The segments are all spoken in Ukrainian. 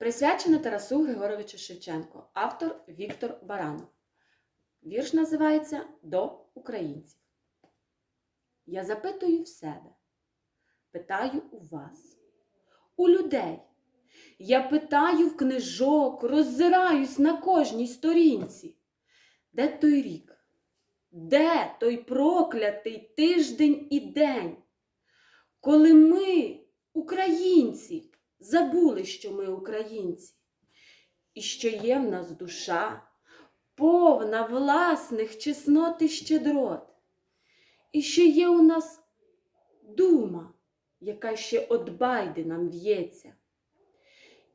Присвячено Тарасу Григоровичу Шевченко, автор Віктор Баранов. Вірш називається До українців. Я запитую в себе, питаю у вас, у людей. Я питаю в книжок, роззираюсь на кожній сторінці. Де той рік? Де той проклятий тиждень і день, коли ми, українці, забули, що ми українці, і що є в нас душа, повна власних чеснот і щедрот, і що є у нас дума, яка ще от байди нам в'ється,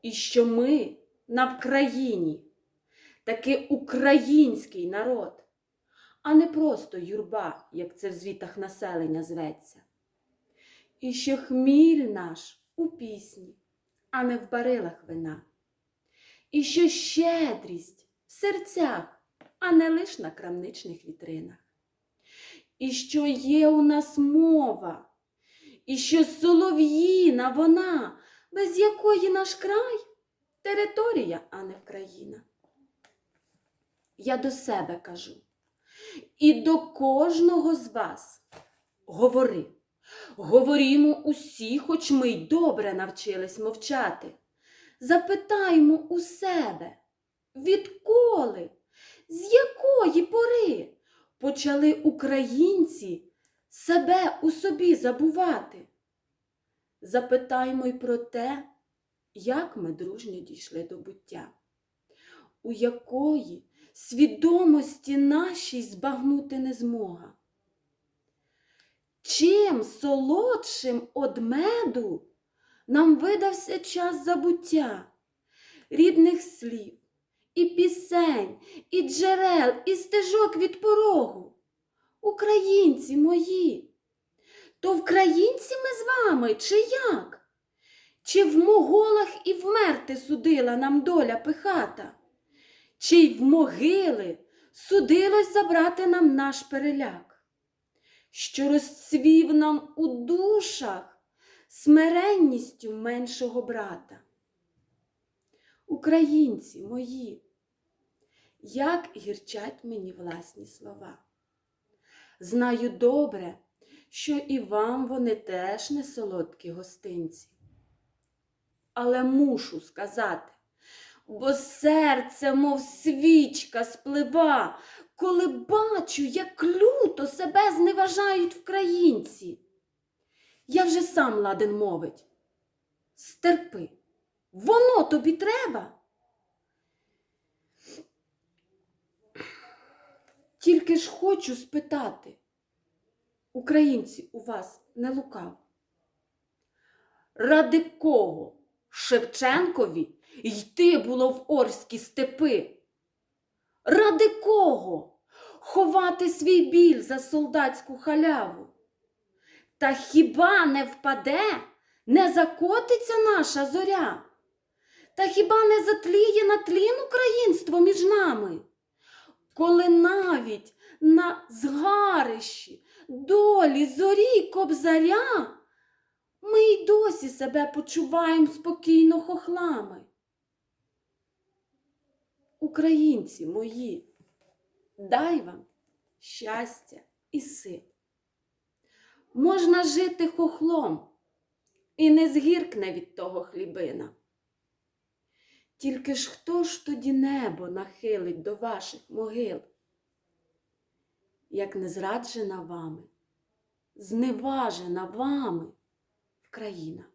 і що ми на Вкраїні таки український народ, а не просто юрба, як це в звітах населення зветься. І що хміль наш у пісні, а не в барилах вина. І що щедрість в серцях, а не лиш на крамничних вітринах. І що є у нас мова, і що солов'їна вона, без якої наш край територія, а не Вкраїна. Я до себе кажу і до кожного з вас говори. Говорімо усі, хоч ми й добре навчились мовчати. Запитаймо у себе, відколи, з якої пори почали українці себе у собі забувати? Запитаймо й про те, як ми дружньо дійшли до буття, у якої свідомості нашій збагнути не змога. Чим солодшим од меду нам видався час забуття, рідних слів, і пісень, і джерел, і стежок від порогу. Українці мої, то вкраїнці ми з вами, чи як? Чи в моголах і вмерти судила нам доля пихата? Чи й в могили судилось забрати нам наш переляк? Що розцвів нам у душах смиренністю меншого брата. Українці мої, як гірчать мені власні слова. Знаю добре, що і вам вони теж не солодкі гостинці. Але мушу сказати, бо серце, мов свічка, сплива, коли бачу, як люто себе зневажають вкраїнці. Я вже сам ладен мовить. Стерпи, воно тобі треба. Тільки ж хочу спитати, українці у вас не лукав. Ради кого Шевченкові йти було в Орські степи? Ради кого ховати свій біль за солдатську халяву? Та хіба не впаде, не закотиться наша зоря? Та хіба не затліє на тлін українство між нами? Коли навіть на згарищі долі зорі кобзаря ми й досі себе почуваємо спокійно хохлами. Українці мої, дай вам щастя і сил. Можна жити хохлом і не згіркне від того хлібина. Тільки ж хто ж тоді небо нахилить до ваших могил, як не зраджена вами, зневажена вами Вкраїна?